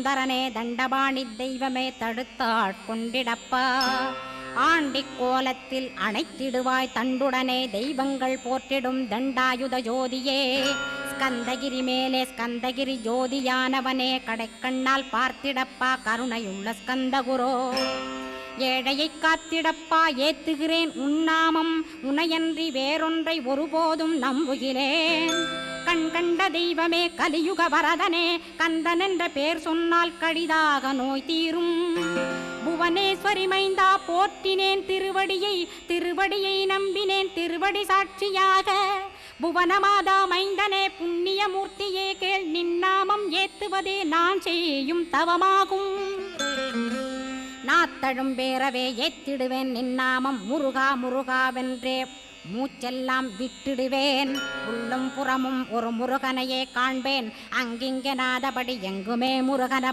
சுந்தரனே தண்டபாணி தெய்வமே தடுத்தாட்கொண்டிடப்பா ஆண்டிக் கோலத்தில் அணைத்திடுவாய் தண்டுடனே தெய்வங்கள் போற்றிடும் தண்டாயுத ஜோதியே. ஸ்கந்தகிரி மேலே ஸ்கந்தகிரி ஜோதியானவனே கடைக்கண்ணால் பார்த்திடப்பா கருணையுள்ள ஸ்கந்தகுரோ. ஏழையை காத்திடப்பா ஏத்துகிறேன் உன்னாமம் உனையன்றி வேறொன்றை ஒருபோதும் நம்புகிறேன். கண் கண்ட தெய்வமே கலியுக வரதனே கந்தன் என்ற பேர் சொன்னால் கடிதாக நோய் தீரும். புவனேஸ்வரி மைந்தா போற்றினேன் திருவடியை திருவடியை நம்பினேன் திருவடி சாட்சியாக. புவனமாதா மைந்தனே புண்ணியமூர்த்தியே கேள் நின்னாமம் ஏத்துவதே நான் செய்யும் தவமாகும். நாத்தழும் பேரவே ஏத்திடுவேன் நின்னாமம் முருகா முருகாவென்றே. மூச்செல்லாம் விட்டிடுவேன். உள்ளும் புறமும் ஒரு முருகனையே காண்பேன். அங்கிங்கனாதபடி எங்குமே முருகன